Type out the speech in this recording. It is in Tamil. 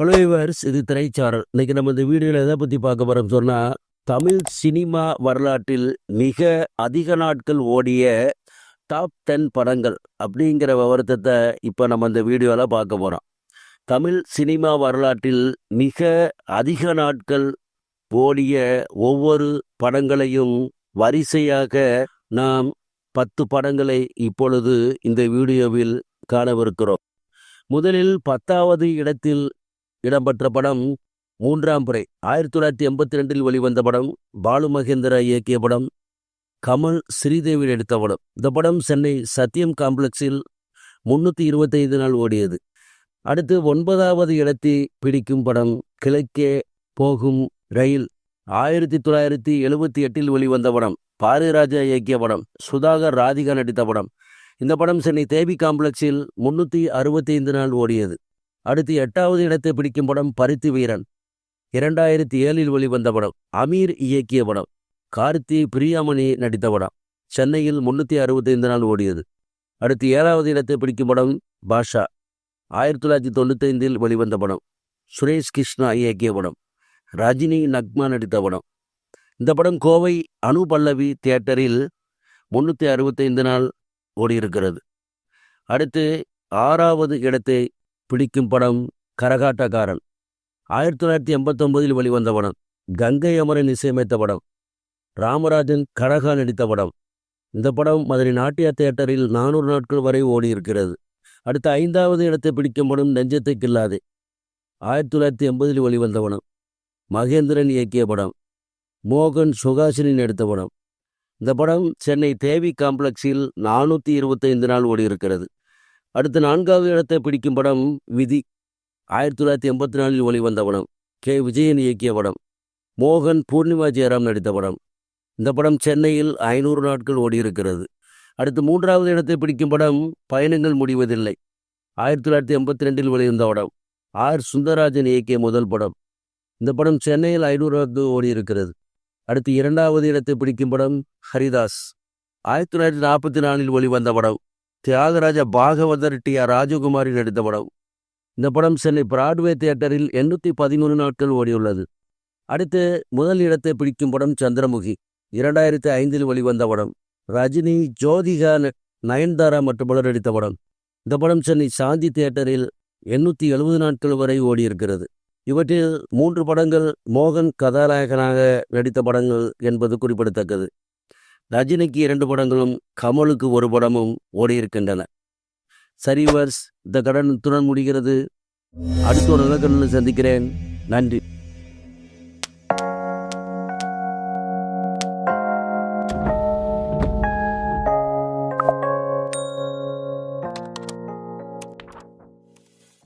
வியூவர்ஸ் இது திரைச்சாரல். இன்னைக்கு நம்ம இந்த வீடியோவில் எதை பற்றி பார்க்க போகிறோம் சொன்னால் தமிழ் சினிமா வரலாற்றில் மிக அதிக நாட்கள் ஓடிய டாப் டென் படங்கள் அப்படிங்கிற விவரத்தை இப்போ நம்ம இந்த வீடியோவில் பார்க்க போகிறோம் தமிழ் சினிமா வரலாற்றில் மிக அதிக நாட்கள் ஓடிய ஒவ்வொரு படங்களையும் வரிசையாக நாம் பத்து படங்களை இப்பொழுது இந்த வீடியோவில் காணவிருக்கிறோம். முதலில் பத்தாவது இடத்தில் இடம்பெற்ற படம் மூன்றாம் புரை ஆயிரத்தி தொள்ளாயிரத்தி எண்பத்தி ரெண்டில் வெளிவந்த படம் பாலு மகேந்திரா இயக்கிய படம் கமல் ஸ்ரீதேவி எடுத்த படம். இந்த படம் சென்னை சத்யம் காம்ப்ளெக்ஸில் முன்னூற்றி இருபத்தைந்து நாள் ஓடியது. அடுத்து ஒன்பதாவது இடத்தை பிடிக்கும் படம் கிழக்கே போகும் ரயில் ஆயிரத்தி தொள்ளாயிரத்தி எழுபத்தி எட்டில் வெளிவந்த படம் பாரதிராஜா இயக்கிய படம் சுதாகர் ராதிகா நடித்த படம். இந்த படம் சென்னை தேவி காம்ப்ளெக்ஸில் முன்னூற்றி அறுபத்தைந்து நாள் ஓடியது. அடுத்து எட்டாவது இடத்தை பிடிக்கும் படம் பருத்தி வீரன். இரண்டாயிரத்தி ஏழில் வெளிவந்த படம் அமீர் இயக்கிய படம். கார்த்தி பிரியாமணி நடித்த படம். சென்னையில் முன்னூற்றி அறுபத்தைந்து நாள் ஓடியது. அடுத்து ஏழாவது இடத்தை பிடிக்கும் படம் பாஷா. ஆயிரத்தி தொள்ளாயிரத்தி தொண்ணூத்தைந்தில் வெளிவந்த படம் சுரேஷ் கிருஷ்ணா இயக்கிய படம். ரஜினி நக்மா நடித்த படம். இந்த படம் கோவை அனு பல்லவி தியேட்டரில் முன்னூற்றி அறுபத்தைந்து நாள் ஓடியிருக்கிறது. அடுத்து ஆறாவது இடத்தை பிடிக்கும் படம் கரகாட்டக்காரன். ஆயிரத்தி தொள்ளாயிரத்தி எண்பத்தொன்பதில் வெளிவந்த படம் கங்கை அமரன் இசையமைத்த படம். ராமராஜன் கழகா நடித்த படம். இந்த படம் மதுரை நாட்டிய தியேட்டரில் நானூறு நாட்கள் வரை ஓடியிருக்கிறது. அடுத்த ஐந்தாவது இடத்தை பிடிக்கும் படம் நெஞ்சத்தை கில்லாதே ஆயிரத்தி தொள்ளாயிரத்தி எண்பதில் வெளிவந்த படம் மகேந்திரன் இயக்கிய படம். மோகன் சுகாசினின் நடித்த படம். இந்த படம் சென்னை தேவி காம்ப்ளெக்ஸில் நானூற்றி இருபத்தைந்து நாள் ஓடியிருக்கிறது. அடுத்து நான்காவது இடத்தை பிடிக்கும் படம் விதி. ஆயிரத்தி தொள்ளாயிரத்தி எண்பத்தி நாலில் வெளிவந்த படம். கே. விஜயன் இயக்கிய படம். மோகன் பூர்ணிமா ஜெயராம் நடித்த படம். இந்த படம் சென்னையில் ஐநூறு நாட்கள் ஓடியிருக்கிறது. அடுத்து மூன்றாவது இடத்தை பிடிக்கும் படம் பயணங்கள் முடிவதில்லை. ஆயிரத்தி தொள்ளாயிரத்தி எண்பத்தி ரெண்டில் வெளிவந்த படம். ஆர். சுந்தரராஜன் இயக்கிய முதல் படம். இந்த படம் சென்னையில் ஐநூறு நாட்கள் ஓடியிருக்கிறது. அடுத்து இரண்டாவது இடத்தை பிடிக்கும் படம் ஹரிதாஸ். ஆயிரத்தி தொள்ளாயிரத்தி நாற்பத்தி நாலில் வெளிவந்த படம். தியாகராஜ பாகவதர் டி ஆர் ராஜகுமாரி நடித்த படம். இந்த படம் சென்னை பிராட்வே தியேட்டரில் எண்ணூற்றி பதிமூணு நாட்கள் ஓடியுள்ளது. அடுத்து முதல் இடத்தை பிடிக்கும் படம் சந்திரமுகி இரண்டாயிரத்தி ஐந்தில் வெளிவந்த படம். ரஜினி ஜோதிகா நயன்தாரா மற்றும் பலர் நடித்த படம். இந்த படம் சென்னை சாந்தி தியேட்டரில் எண்ணூற்றி எழுபது நாட்கள் வரை ஓடியிருக்கிறது. இவற்றில் மூன்று படங்கள் மோகன் கதாநாயகனாக நடித்த படங்கள் என்பது குறிப்பிடத்தக்கது. ரஜினிக்கு இரண்டு படங்களும் கமலுக்கு ஒரு படமும் ஓடியிருக்கின்றன. சரிவர்ஸ் இந்த கடனத்துடன் முடிகிறது. அடுத்த ஒரு நல்ல கடனில் சந்திக்கிறேன். நன்றி.